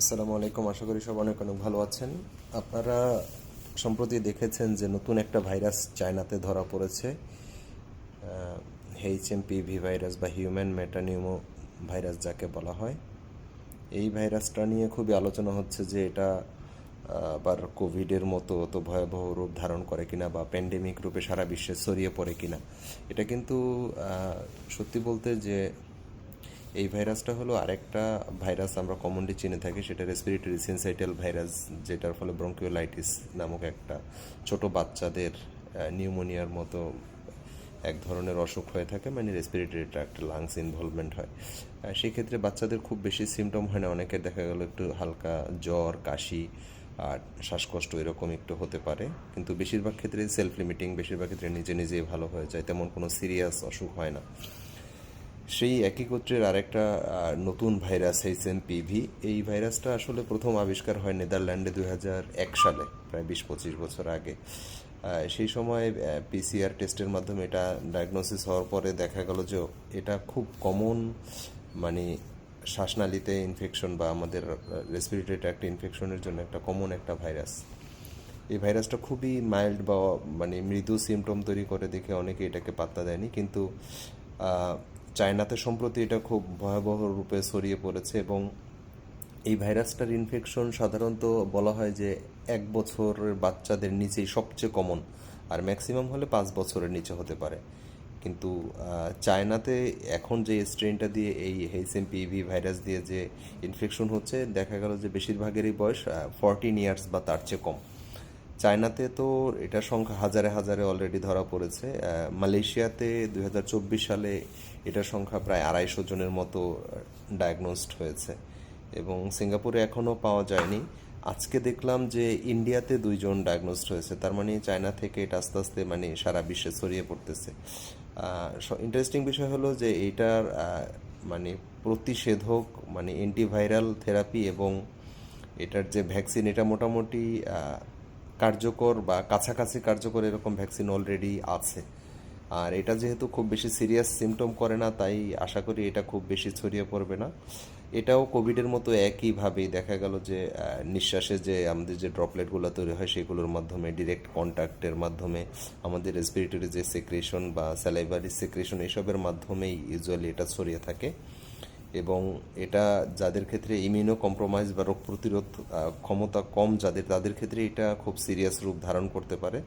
আসসালামু আলাইকুম, আশা করি সব অনেক অনেক ভালো আছেন। আপনারা সম্প্রতি দেখেছেন যে নতুন একটা ভাইরাস চায়নাতে ধরা পড়েছে। এইচ এম এইচএমপিভি ভাইরাস বা হিউম্যান মেটানিউমো ভাইরাস যাকে বলা হয়। এই ভাইরাসটা নিয়ে খুবই আলোচনা হচ্ছে যে এটা আবার কোভিডের মতো অত ভয়াবহ রূপ ধারণ করে কিনা বা প্যান্ডেমিক রূপে সারা বিশ্বে ছড়িয়ে পড়ে কিনা। এটা কিন্তু সত্যি বলতে যে এই ভাইরাসটা হলো আরেকটা ভাইরাস আমরা কমনলি চিনে থাকি সেটা রেসপিরেটরি সিনসাইটাল ভাইরাস যেটার ফলে ব্রঙ্কিওলাইটিস নামক একটা ছোট বাচ্চাদের নিউমোনিয়ার মতো এক ধরনের অসুখ হয়ে থাকে মানে রেসপিরেটরি ট্র্যাক্ট লাংস ইনভলভমেন্ট হয়। আহ, সেক্ষেত্রে বাচ্চাদের খুব বেশি সিমটম হয় না অনেকের দেখা গেল একটু হালকা জ্বর কাশি আর শ্বাসকষ্ট এরকম একটু হতে পারে কিন্তু বেশিরভাগ ক্ষেত্রে সেলফ লিমিটিং বেশিরভাগ ক্ষেত্রে নিজে নিজেই ভালো হয়ে যায় তেমন কোনো সিরিয়াস অসুখ হয় না। সেই একই গোত্রের আরেকটা নতুন ভাইরাস এইচএম পিভি এই ভাইরাসটা আসলে প্রথম আবিষ্কার হয় নেদারল্যান্ডে দুই এক সালে, প্রায় বিশ পঁচিশ বছর আগে। সেই সময় পিসিআর টেস্টের মাধ্যমে এটা ডায়াগনোসিস হওয়ার পরে দেখা গেল যে এটা খুব কমন মানে শ্বাসনালীতে ইনফেকশন বা আমাদের রেসপিরেটরি ট্র্যাক্ট ইনফেকশনের জন্য একটা কমন একটা ভাইরাস। এই ভাইরাসটা খুবই মাইল্ড বা মানে মৃদু সিমটম তৈরি করে দেখে অনেকে এটাকে পাত্তা দেয়নি। কিন্তু চায়নাতে সম্প্রতি এটা খুব ভয়াবহ রূপে ছড়িয়ে পড়েছে এবং এই ভাইরাসটার ইনফেকশন সাধারণত বলা হয় যে এক বছরের বাচ্চাদের নিচেই সবচেয়ে কমন আর ম্যাক্সিমাম হলে পাঁচ বছরের নিচে হতে পারে। কিন্তু চায়নাতে এখন যে স্ট্রেনটা দিয়ে এই এইচএম পিভি ভাইরাস দিয়ে যে ইনফেকশন হচ্ছে, দেখা গেল যে বেশিরভাগেরই বয়স ফরটিন ইয়ার্স বা তার চেয়ে কম। চায়নাতে তো এটার সংখ্যা হাজারে হাজারে অলরেডি ধরা পড়েছে। মালয়েশিয়াতে দু হাজার চব্বিশ সালে এটার সংখ্যা প্রায় আড়াইশো জনের মতো ডায়াগনোসড হয়েছে। এবং সিঙ্গাপুরে এখনও পাওয়া যায়নি। আজকে দেখলাম যে ইন্ডিয়াতে দুইজন ডায়াগনোসড হয়েছে। তার মানে চায়না থেকে এটা আস্তে আস্তে মানে সারা বিশ্বে ছড়িয়ে পড়তেছে। ইন্টারেস্টিং বিষয় হলো যে এইটার মানে প্রতিষেধক মানে অ্যান্টিভাইরাল থেরাপি এবং এটার যে ভ্যাকসিন এটা মোটামুটি কার্যকর বা কাছাকাছি কার্যকর এরকম ভ্যাকসিন অলরেডি আছে। আর এটা যেহেতু খুব বেশি সিরিয়াস সিমটম করে না, তাই আশা করি এটা খুব বেশি ছড়িয়ে পড়বে না। এটাও কোভিডের মতো একইভাবেই দেখা গেল যে নিঃশ্বাসে যে আমাদের যে ড্রপলেটগুলো তৈরি হয়, সেগুলোর মাধ্যমে ডিরেক্ট কন্ট্যাক্টের মাধ্যমে, আমাদের রেসপিরেটরি যে সেক্রেশন বা স্যালাইভারি সেক্রেশন এসবের মাধ্যমেই ইউজুয়ালি এটা ছড়িয়ে থাকে। এবং এটা যাদের ক্ষেত্রে ইমিউনো কম্প্রোমাইজ বা রোগ প্রতিরোধ ক্ষমতা কম যাদের, তাদের ক্ষেত্রে এটা খুব সিরিয়াস রূপ ধারণ করতে পারে।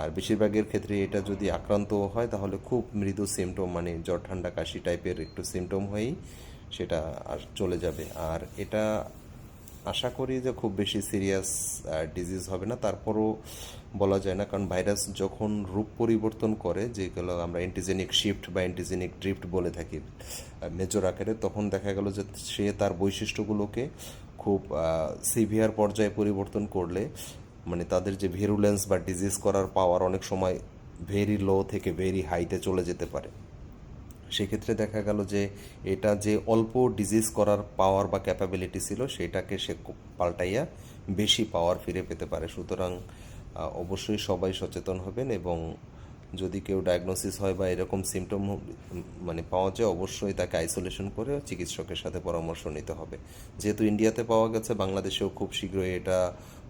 আর বেশিরভাগের ক্ষেত্রে এটা যদি আক্রান্ত হয়, তাহলে খুব মৃদু সিমটম মানে জ্বর, ঠান্ডা, কাশি টাইপের একটু সিমটম হয়েই সেটা আর চলে যাবে। আর এটা আশা করি যে খুব বেশি সিরিয়াস ডিজিজ হবে না। তারপরও বলা যায় না, কারণ ভাইরাস যখন রূপ পরিবর্তন করে, যেগুলো আমরা অ্যান্টিজেনিক শিফট বা অ্যান্টিজেনিক ড্রিফট বলে থাকি মেজর আকারে, তখন দেখা গেল যে সে তার বৈশিষ্ট্যগুলোকে খুব সিভিয়ার পর্যায়ে পরিবর্তন করলে মানে তাদের যে ভেরুলেন্স বা ডিজিজ করার পাওয়ার অনেক সময় ভেরি লো থেকে ভেরি হাইতে চলে যেতে পারে। সেক্ষেত্রে দেখা গেল যে এটা যে অল্প ডিজিজ করার পাওয়ার বা ক্যাপাবিলিটি ছিল, সেটাকে সে পাল্টাইয়া বেশি পাওয়ার ফিরে পেতে পারে। সুতরাং অবশ্যই সবাই সচেতন হবেন এবং যদি কেউ ডায়াগনোসিস হয় বা এরকম সিমটম মানে পাওয়া যায়, অবশ্যই তাকে আইসোলেশন করে চিকিৎসকের সাথে পরামর্শ নিতে হবে। যেহেতু ইন্ডিয়াতে পাওয়া গেছে, বাংলাদেশেও খুব শীঘ্রই এটা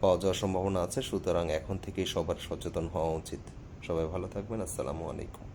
পাওয়া যাওয়ার সম্ভাবনা আছে, সুতরাং এখন থেকেই সবার সচেতন হওয়া উচিত। সবাই ভালো থাকবেন, আসসালামু আলাইকুম।